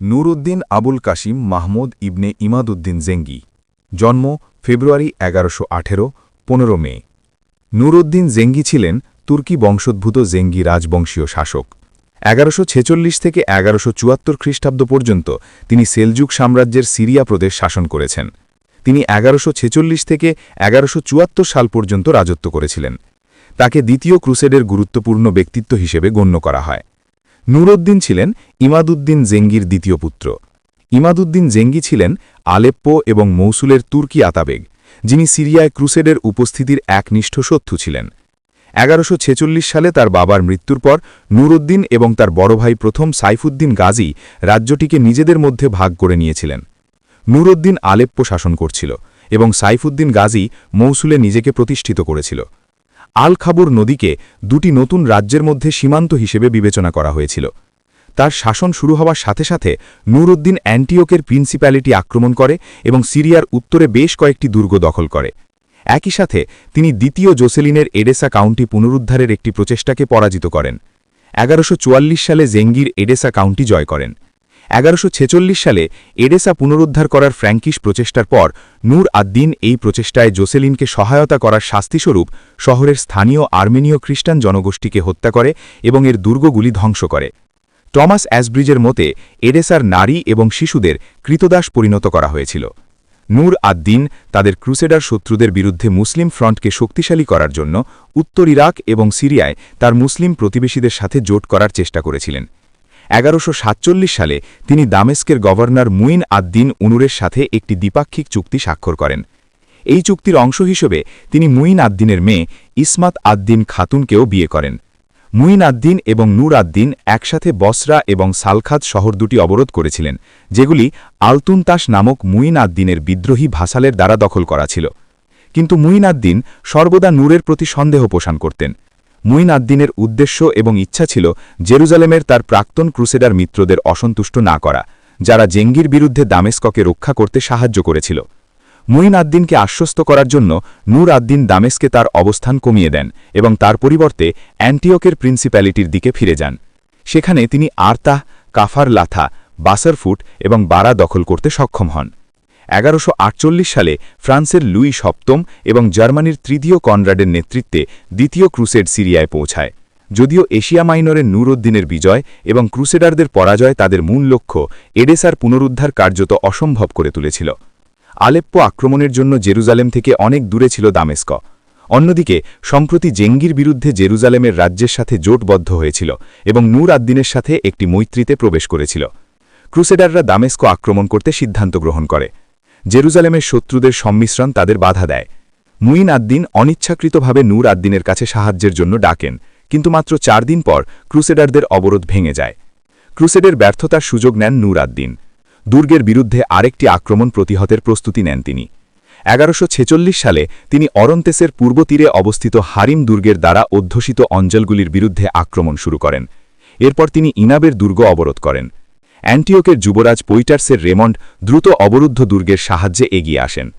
নুরউদ্দিন আবুল কাসিম মাহমুদ ইবনে ইমাদুদ্দিন জেঙ্গি। জন্ম ফেব্রুয়ারি এগারোশো আঠেরো, পনেরো মে। নুরউদ্দিন জেঙ্গি ছিলেন তুর্কি বংশোদ্ভূত জেঙ্গি রাজবংশীয় শাসক। এগারোশো ছেচল্লিশ থেকে এগারোশো চুয়াত্তর খ্রিস্টাব্দ পর্যন্ত তিনি সেলজুক সাম্রাজ্যের সিরিয়া প্রদেশ শাসন করেছেন। তিনি এগারোশো ছেচল্লিশ থেকে এগারোশো চুয়াত্তর সাল পর্যন্ত রাজত্ব করেছিলেন। তাকে দ্বিতীয় ক্রুসেডের গুরুত্বপূর্ণ ব্যক্তিত্ব হিসেবে গণ্য করা হয়। নুরউদ্দিন ছিলেন ইমাদুদ্দিন জেঙ্গির দ্বিতীয় পুত্র। ইমাদুদ্দিন জেঙ্গি ছিলেন আলেপ্পো এবং মৌসুলের তুর্কি আতাবেগ, যিনি সিরিয়ায় ক্রুসেডের উপস্থিতির একনিষ্ঠ শত্রু ছিলেন। এগারোশো ছেচল্লিশ সালে তার বাবার মৃত্যুর পর নুরুদ্দিন এবং তার বড় ভাই প্রথম সাইফুদ্দিন গাজী রাজ্যটিকে নিজেদের মধ্যে ভাগ করে নিয়েছিলেন। নুরুদ্দিন আলেপ্পো শাসন করছিল এবং সাইফুদ্দিন গাজী মৌসুলে নিজেকে প্রতিষ্ঠিত করেছিল। আল খাবুর নদীকে দুটি নতুন রাজ্যের মধ্যে সীমান্ত হিসেবে বিবেচনা করা হয়েছিল। তার শাসন শুরু হওয়ার সাথে সাথে নুরউদ্দিন অ্যান্টিওকের প্রিন্সিপ্যালিটি আক্রমণ করে এবং সিরিয়ার উত্তরে বেশ কয়েকটি দুর্গ দখল করে। একই সাথে তিনি দ্বিতীয় জোসেলিনের এডেসা কাউন্টি পুনরুদ্ধারের একটি প্রচেষ্টাকে পরাজিত করেন। এগারোশো সালে জেঙ্গির এডেসা কাউন্টি জয় করেন। এগারোশো সালে এডেসা পুনরুদ্ধার করার ফ্র্যাঙ্কিশ প্রচেষ্টার পর নূর আদ্দিন এই প্রচেষ্টায় জোসেলিনকে সহায়তা করার শাস্তিস্বরূপ শহরের স্থানীয় আর্মেনীয় খ্রিস্টান জনগোষ্ঠীকে হত্যা করে এবং এর দুর্গগুলি ধ্বংস করে। টমাস অ্যাসব্রিজের মতে, এডেসার নারী এবং শিশুদের কৃতদাস পরিণত করা হয়েছিল। নূর আদ্দিন তাদের ক্রুসেডার শত্রুদের বিরুদ্ধে মুসলিম ফ্রন্টকে শক্তিশালী করার জন্য উত্তর ইরাক এবং সিরিয়ায় তার মুসলিম প্রতিবেশীদের সাথে জোট করার চেষ্টা করেছিলেন। এগারোশো সালে তিনি দামেস্কের গভর্নর মুইন আদ্দিন উনুরের সাথে একটি দ্বিপাক্ষিক চুক্তি স্বাক্ষর করেন। এই চুক্তির অংশ হিসেবে তিনি মুইন আদ্দিনের মেয়ে ইসমাত আদ্দিন খাতুনকেও বিয়ে করেন। মুইন আদ্দিন এবং নূর আদ্দিন একসাথে বসরা এবং সালখাত শহর দুটি অবরোধ করেছিলেন, যেগুলি আলতুনতাস নামক মুইন আদ্দিনের বিদ্রোহী ভাসালের দ্বারা দখল করা ছিল। কিন্তু মুইন আদ্দিন সর্বদা নূরের প্রতি সন্দেহ পোষণ করতেন। মুইন আদ্দিনের উদ্দেশ্য এবং ইচ্ছা ছিল জেরুজালেমের তার প্রাক্তন ক্রুসেডার মিত্রদের অসন্তুষ্ট না করা, যারা জেঙ্গির বিরুদ্ধে দামেস্ককে রক্ষা করতে সাহায্য করেছিল। মুইন আদ্দিনকে আশ্বস্ত করার জন্য নূর আদ্দিন দামেস্কে তার অবস্থান কমিয়ে দেন এবং তার পরিবর্তে অ্যান্টিওকের প্রিন্সিপ্যালিটির দিকে ফিরে যান। সেখানে তিনি আর্তাহ কাফার লাথা বাসারফুট এবং বারা দখল করতে সক্ষম হন। এগারোশো সালে ফ্রান্সের লুই সপ্তম এবং জার্মানির তৃতীয় কনরাডের নেতৃত্বে দ্বিতীয় ক্রুসেড সিরিয়ায় পৌঁছায়। যদিও এশিয়া মাইনরের নূরউদ্দিনের বিজয় এবং ক্রুসেডারদের পরাজয় তাদের মূল লক্ষ্য এডেসার পুনরুদ্ধার কার্যত অসম্ভব করে তুলেছিল। আলেপ্পো আক্রমণের জন্য জেরুজালেম থেকে অনেক দূরে ছিল দামেস্ক। অন্যদিকে, সম্প্রতি জেঙ্গির বিরুদ্ধে জেরুজালেমের রাজ্যের সাথে জোটবদ্ধ হয়েছিল এবং নূর আদ্দিনের সাথে একটি মৈত্রীতে প্রবেশ করেছিল। ক্রুসেডাররা দামেস্ক আক্রমণ করতে সিদ্ধান্ত গ্রহণ করে। জেরুজালেমের শত্রুদের সম্মিশ্রণ তাদের বাধা দেয়। মুইন আদ্দিন অনিচ্ছাকৃতভাবে নূর আদ্দিনের কাছে সাহায্যের জন্য ডাকেন, কিন্তু মাত্র চার দিন পর ক্রুসেডারদের অবরোধ ভেঙে যায়। ক্রুসেডের ব্যর্থতার সুযোগ নেন নূর আদ্দিন। দুর্গের বিরুদ্ধে আরেকটি আক্রমণ প্রতিহতের প্রস্তুতি নেন তিনি। এগারোশো সালে তিনি অরন্তেসের পূর্ব তীরে অবস্থিত হারিম দুর্গের দ্বারা অধ্যুষিত অঞ্চলগুলির বিরুদ্ধে আক্রমণ শুরু করেন। এরপর তিনি ইনাবের দুর্গ অবরোধ করেন। অ্যান্টিওকের যুবরাজ পৈটার্সের রেমন্ড দ্রুত অবরুদ্ধ দুর্গের সাহায্যে এগিয়ে আসেন।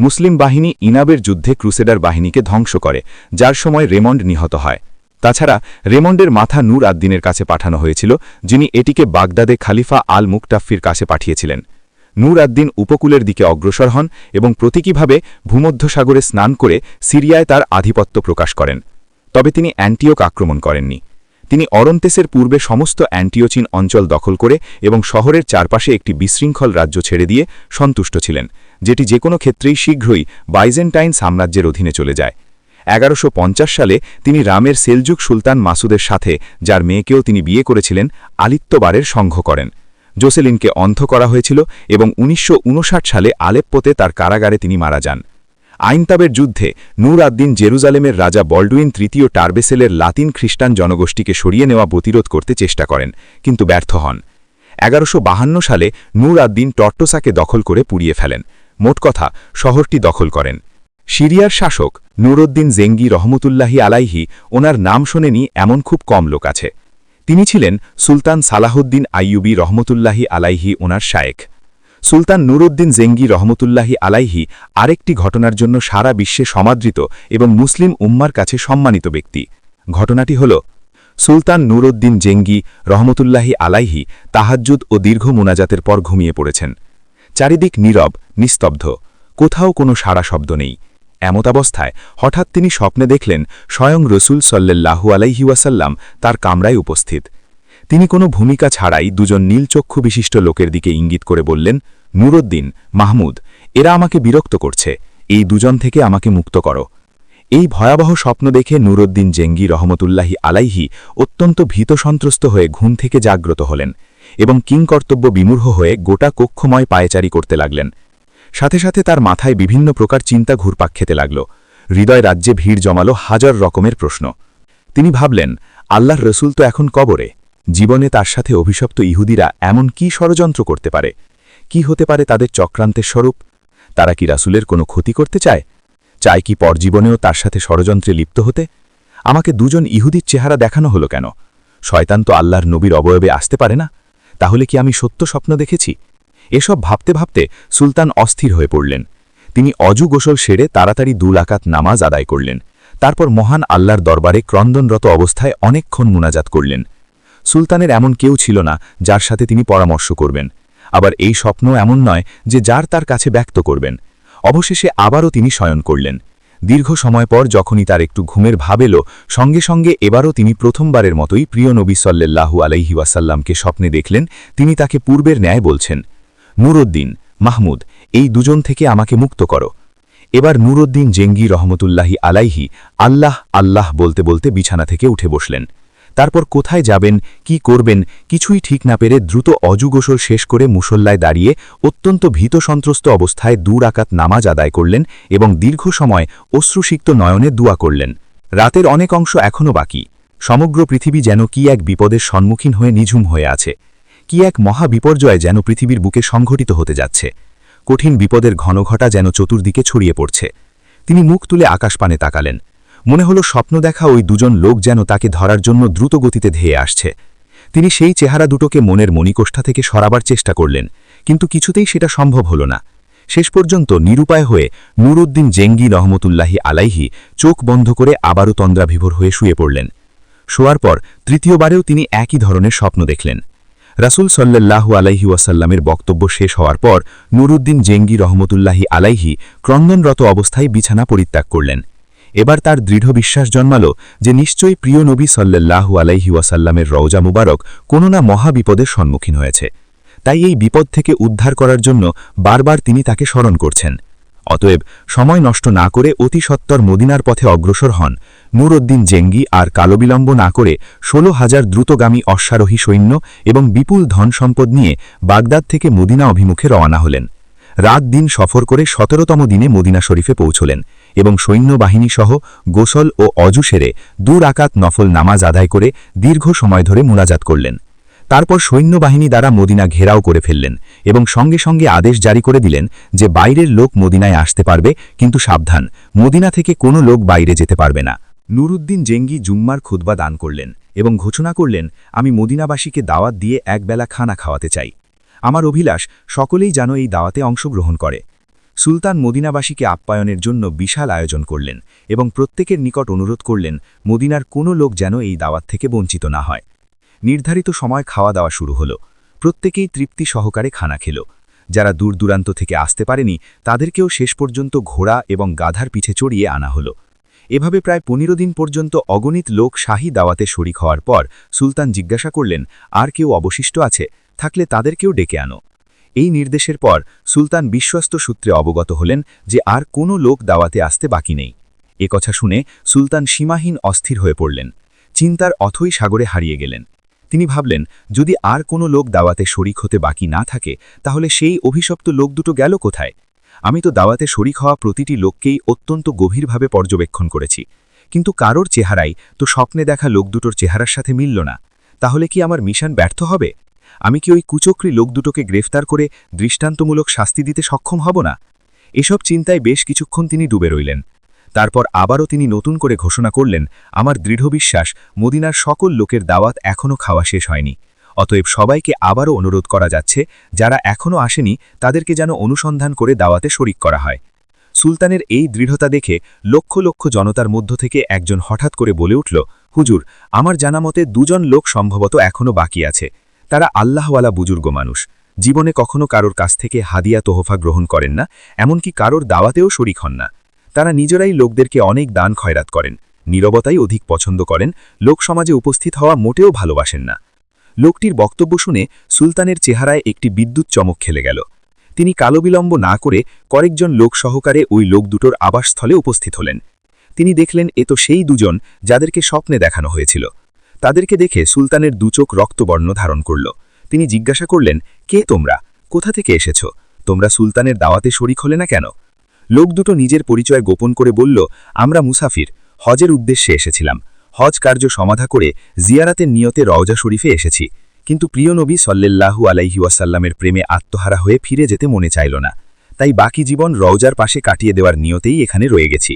মুসলিম বাহিনী ইনাবের যুদ্ধে ক্রুসেডার বাহিনীকে ধ্বংস করে, যার সময় রেমন্ড নিহত হয়। তাছাড়া, রেমন্ডের মাথা নূর আদ্দিনের কাছে পাঠানো হয়েছিল, যিনি এটিকে বাগদাদে খালিফা আল মুকটাফির কাছে পাঠিয়েছিলেন। নূর আদ্দিন উপকূলের দিকে অগ্রসর হন এবং প্রতীকীভাবে ভূমধ্যসাগরে স্নান করে সিরিয়ায় তার আধিপত্য প্রকাশ করেন। তবে তিনি অ্যান্টিওক আক্রমণ করেননি। তিনি অরন্তেসের পূর্বে সমস্ত অ্যান্টিওচিন অঞ্চল দখল করে এবং শহরের চারপাশে একটি বিশৃঙ্খল রাজ্য ছেড়ে দিয়ে সন্তুষ্ট ছিলেন, যেটি যে কোনো ক্ষেত্রেই শীঘ্রই বাইজেন্টাইন সাম্রাজ্যের অধীনে চলে যায়। এগারোশো সালে তিনি রামের সেলজুক সুলতান মাসুদের সাথে, যার মেয়েকেও তিনি বিয়ে করেছিলেন আলিত্যবারের সংঘ করেন। জোসেলিনকে অন্ধ করা হয়েছিল এবং উনিশশো উনষাট সালে আলেপ্পোতে তার কারাগারে তিনি মারা যান। আইনতাবের যুদ্ধে নূর আদ্দিন জেরুজালেমের রাজা বল্ডুইন তৃতীয় টার্বেসেলের লাতিন খ্রিস্টান জনগোষ্ঠীকে সরিয়ে নেওয়া প্রতিরোধ করতে চেষ্টা করেন, কিন্তু ব্যর্থ হন। এগারোশো সালে নূর আদ্দিন টট্টোসাকে দখল করে পুড়িয়ে ফেলেন। মোট কথা, শহরটি দখল করেন। সিরিয়ার শাসক নুরুদ্দিন জেঙ্গি রহমতুল্লাহি আলাইহি ওনার নাম শোনেনি এমন খুব কম লোক আছে। তিনি ছিলেন সুলতান সালাহুদ্দিন আইয়ুবি রহমতুল্লাহি আলাইহি ওনার শায়েক সুলতান নুরুদ্দিন জেঙ্গি রহমতুল্লাহি আলাইহি আরেকটি ঘটনার জন্য সারা বিশ্বে সমাদৃত এবং মুসলিম উম্মার কাছে সম্মানিত ব্যক্তি। ঘটনাটি হল, সুলতান নুরুদ্দিন জেঙ্গি রহমতুল্লাহি আলাইহি তাহাজ্জুদ ও দীর্ঘ মোনাজাতের পর ঘুমিয়ে পড়েছেন। চারিদিক নীরব, নিস্তব্ধ, কোথাও কোনো সারা শব্দ নেই। এমতাবস্থায় হঠাৎ তিনি স্বপ্নে দেখলেন স্বয়ং রসুল সল্লাল্লাহু আলাইহি ওয়াসাল্লাম তার কামরায় উপস্থিত। তিনি কোনো ভূমিকা ছাড়াই দুজন নীলচক্ষু বিশিষ্ট লোকের দিকে ইঙ্গিত করে বললেন, নুরুদ্দিন, মাহমুদ, এরা আমাকে বিরক্ত করছে। এই দুজন থেকে আমাকে মুক্ত করো। এই ভয়াবহ স্বপ্ন দেখে নুরুদ্দিন জেঙ্গি রহমতুল্লাহি আলাইহি অত্যন্ত ভীত সন্ত্রস্ত হয়ে ঘুম থেকে জাগ্রত হলেন এবং কিংকর্তব্য বিমূঢ় হয়ে গোটা কক্ষময় পায়েচারি করতে লাগলেন। সাথে সাথে তার মাথায় বিভিন্ন প্রকার চিন্তা ঘুরপাক খেতে লাগল। হৃদয় রাজ্যে ভিড় জমালো হাজার রকমের প্রশ্ন। তিনি ভাবলেন, আল্লাহর রসুল তো এখন কবরে। জীবনে তার সাথে অভিশপ্ত ইহুদিরা এমন কি ষড়যন্ত্র করতে পারে? কি হতে পারে তাদের চক্রান্তের স্বরূপ? তারা কি রাসুলের কোনো ক্ষতি করতে চায়? চায় কি পরজীবনেও তার সাথে ষড়যন্ত্রে লিপ্ত হতে? আমাকে দুজন ইহুদির চেহারা দেখানো হলো কেন? শয়তান তো আল্লাহর নবীর অবয়বে আসতে পারে না? তাহলে কি আমি সত্য স্বপ্ন দেখেছি? এসব ভাবতে ভাবতে সুলতান অস্থির হয়ে পড়লেন। তিনি অজু গোসল সেরে তাড়াতাড়ি দুলাকাত নামাজ আদায় করলেন। তারপর মহান আল্লাহর দরবারে ক্রন্দনরত অবস্থায় অনেকক্ষণ মুনাজাত করলেন। সুলতানের এমন কেউ ছিল না যার সাথে তিনি পরামর্শ করবেন। আবার এই স্বপ্ন এমন নয় যে যার তার কাছে ব্যক্ত করবেন। অবশেষে আবারও তিনি শয়ন করলেন। দীর্ঘ সময় পর যখনই তার একটু ঘুমের ভাব এলো, সঙ্গে সঙ্গে এবারও তিনি প্রথমবারের মতোই প্রিয় নবী সাল্লাল্লাহু আলাইহি ওয়াসাল্লামকে স্বপ্নে দেখলেন। তিনি তাকে পূর্বের ন্যায় বলছেন, নুরুদ্দিন, মাহমুদ, এই দুজন থেকে আমাকে মুক্ত করো। এবার নুরুদ্দিন জেঙ্গি রহমতুল্লাহি আলাইহি আল্লাহ আল্লাহ বলতে বলতে বিছানা থেকে উঠে বসলেন। তারপর কোথায় যাবেন, কি করবেন, কিছুই ঠিক না পেরে দ্রুত অজুগোসল শেষ করে মুসল্লায় দাঁড়িয়ে অত্যন্ত ভীত সন্ত্রস্ত অবস্থায় দূর আকাত নামাজ আদায় করলেন এবং দীর্ঘ সময় অশ্রুসিক্ত নয়নে দুয়া করলেন। রাতের অনেক অংশ এখনও বাকি। সমগ্র পৃথিবী যেন কি এক বিপদের সম্মুখীন হয়ে নিঝুম হয়ে আছে। কি এক মহা বিপর্যয় যেন পৃথিবীর বুকে সংঘটিত হতে যাচ্ছে। কঠিন বিপদের ঘনঘটা যেন চতুর্দিকে ছড়িয়ে পড়ছে। তিনি মুখ তুলে আকাশপানে তাকালেন। মনে হলো স্বপ্ন দেখা ওই দুজন লোক যেন তাকে ধরার জন্য দ্রুত গতিতে ধেয়ে আসছে। তিনি সেই চেহারা দুটোকে মনের মণিকোষ্ঠা থেকে সরাবার চেষ্টা করলেন, কিন্তু কিছুতেই সেটা সম্ভব হল না। শেষ পর্যন্ত নিরুপায় হয়ে নুরুদ্দিন জেঙ্গি রহমতুল্লাহি আলাইহি চোখ বন্ধ করে আবারও তন্দ্রাভিভোর হয়ে শুয়ে পড়লেন। শোয়ার পর তৃতীয়বারেও তিনি একই ধরনের স্বপ্ন দেখলেন। রাসুল সাল্লাল্লাহু আলাইহি ওয়াসাল্লামের বক্তব্য শেষ হওয়ার পর নুরুদ্দিন জেঙ্গি রহমতুল্লাহি আলাইহি ক্রন্দনরত অবস্থায় বিছানা পরিত্যাগ করলেন। এবার তার দৃঢ় বিশ্বাস জন্মাল যে নিশ্চয়ই প্রিয় নবী সাল্লাল্লাহু আলাইহি ওয়াসাল্লামের রওজা মুবারক কোনো না মহাবিপদের সম্মুখীন হয়েছে। তাই এই বিপদ থেকে উদ্ধার করার জন্য বারবার তিনি তাকে স্মরণ করছেন। অতএব সময় নষ্ট না করে অতি সত্তর মদিনার পথে অগ্রসর হন। নুরউদ্দিন জেঙ্গি আর কালবিলম্ব না করে ষোলো হাজার দ্রুতগামী অশ্বারোহী সৈন্য এবং বিপুল ধন সম্পদ নিয়ে বাগদাদ থেকে মদিনা অভিমুখে রওনা হলেন। রাত দিন সফর করে সতেরোতম দিনে মদিনা শরীফে পৌঁছলেন। এবং সৈন্যবাহিনী সহ গোসল ও অজু সেরে দূর আকাত নফল নামাজ আদায় করে দীর্ঘ সময় ধরে মুলাজাত করলেন। তারপর সৈন্যবাহিনী দ্বারা মদিনা ঘেরাও করে ফেললেন এবং সঙ্গে সঙ্গে আদেশ জারি করে দিলেন যে বাইরের লোক মদিনায় আসতে পারবে, কিন্তু সাবধান, মদিনা থেকে কোনো লোক বাইরে যেতে পারবে না। নুরুদ্দিন জেঙ্গি জুম্মার খুদ্া দান করলেন এবং ঘোষণা করলেন, আমি মদিনাবাসীকে দাওয়াত দিয়ে একবেলা খানা খাওয়াতে চাই। আমার অভিলাষ, সকলেই যেন এই দাওয়াতে অংশগ্রহণ করে। সুলতান মদিনাবাসীকে আপ্যায়নের জন্য বিশাল আয়োজন করলেন এবং প্রত্যেকের নিকট অনুরোধ করলেন, মদিনার কোনো লোক যেন এই দাওয়াত থেকে বঞ্চিত না হয়। নির্ধারিত সময় খাওয়া দাওয়া শুরু হলো। প্রত্যেকেই তৃপ্তি সহকারে খানা খেল। যারা দূর দূরান্ত থেকে আসতে পারেনি, তাদেরকেও শেষ পর্যন্ত ঘোড়া এবং গাধার পিছে চড়িয়ে আনা হলো। এভাবে প্রায় পনেরো দিন পর্যন্ত অগণিত লোক শাহী দাওয়াতে শরিক হওয়ার পর সুলতান জিজ্ঞাসা করলেন, আর কেউ অবশিষ্ট আছে? থাকলে তাদেরকেও ডেকে আনো। এই নির্দেশের পর সুলতান বিশ্বস্ত সূত্রে অবগত হলেন যে আর কোনো লোক দাওয়াতে আসতে বাকি নেই। কথা শুনে সুলতান সীমাহীন অস্থির হয়ে পড়লেন। চিন্তার অথই সাগরে হারিয়ে গেলেন। তিনি ভাবলেন, যদি আর কোনো লোক দাওয়াতে শরিক হতে বাকি না থাকে, তাহলে সেই অভিশপ্ত লোক দুটো গেল কোথায়? আমি তো দাওয়াতে শরিক হওয়া প্রতিটি লোককেই অত্যন্ত গভীরভাবে পর্যবেক্ষণ করেছি। কিন্তু কারোর চেহারাই তো স্বপ্নে দেখা লোক দুটোর চেহারার সাথে মিলল না। তাহলে কি আমার মিশন ব্যর্থ হবে? আমি কি ওই কুচক্রি লোক দুটোকে গ্রেফতার করে দৃষ্টান্তমূলক শাস্তি দিতে সক্ষম হব না? এসব চিন্তায় বেশ কিছুক্ষণ তিনি ডুবে রইলেন। তারপর আবারও তিনি নতুন করে ঘোষণা করলেন, আমার দৃঢ় বিশ্বাস, মদিনার সকল লোকের দাওয়াত এখনও খাওয়া শেষ হয়নি। অতএব সবাইকে আবারও অনুরোধ করা যাচ্ছে, যারা এখনও আসেনি, তাদেরকে যেন অনুসন্ধান করে দাওয়াতে শরিক করা হয়। সুলতানের এই দৃঢ়তা দেখে লক্ষ লক্ষ জনতার মধ্য থেকে একজন হঠাৎ করে বলে উঠল, হুজুর, আমার জানা মতে দুজন লোক সম্ভবত এখনও বাকি আছে। তারা আল্লাহওয়ালা বুজুর্গ মানুষ। জীবনে কখনো কারোর কাছ থেকে হাদিয়া তোহফা গ্রহণ করেন না, এমনকি কারোর দাওয়াতেও শরিক হন না। তারা নিজেরাই লোকদেরকে অনেক দান খয়রাত করেন, নীরবতাই অধিক পছন্দ করেন, লোক সমাজে উপস্থিত হওয়া মোটেও ভালোবাসেন না। লোকটির বক্তব্য শুনে সুলতানের চেহারায় একটি বিদ্যুৎ চমক খেলে গেল। তিনি কালবিলম্ব না করে কয়েকজন লোক সহকারে ওই লোক দুটোর আবাসস্থলে উপস্থিত হলেন। তিনি দেখলেন, এ তো সেই দুজন যাদেরকে স্বপ্নে দেখানো হয়েছিল। তাদেরকে দেখে সুলতানের দুচোখ রক্তবর্ণ ধারণ করল। তিনি জিজ্ঞাসা করলেন, কে তোমরা? কোথা থেকে এসেছ? তোমরা সুলতানের দাওয়াতে শরিক হলে না কেন? লোক দুটো নিজের পরিচয় গোপন করে বলল, আমরা মুসাফির। হজের উদ্দেশ্যে এসেছিলাম। হজ কার্য সমাধা করে জিয়ারাতের নিয়তে রওজা শরীফে এসেছি। কিন্তু প্রিয় নবী সল্লেল্লাহু আলাইহি ওয়াসাল্লামের প্রেমে আত্মহারা হয়ে ফিরে যেতে মনে চাইল না। তাই বাকি জীবন রওজার পাশে কাটিয়ে দেওয়ার নিয়তেই এখানে রয়ে গেছি।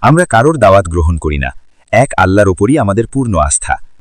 আমরা কারোর দাওয়াত গ্রহণ করি না। এক আল্লাহর ওপরই আমাদের পূর্ণ আস্থা।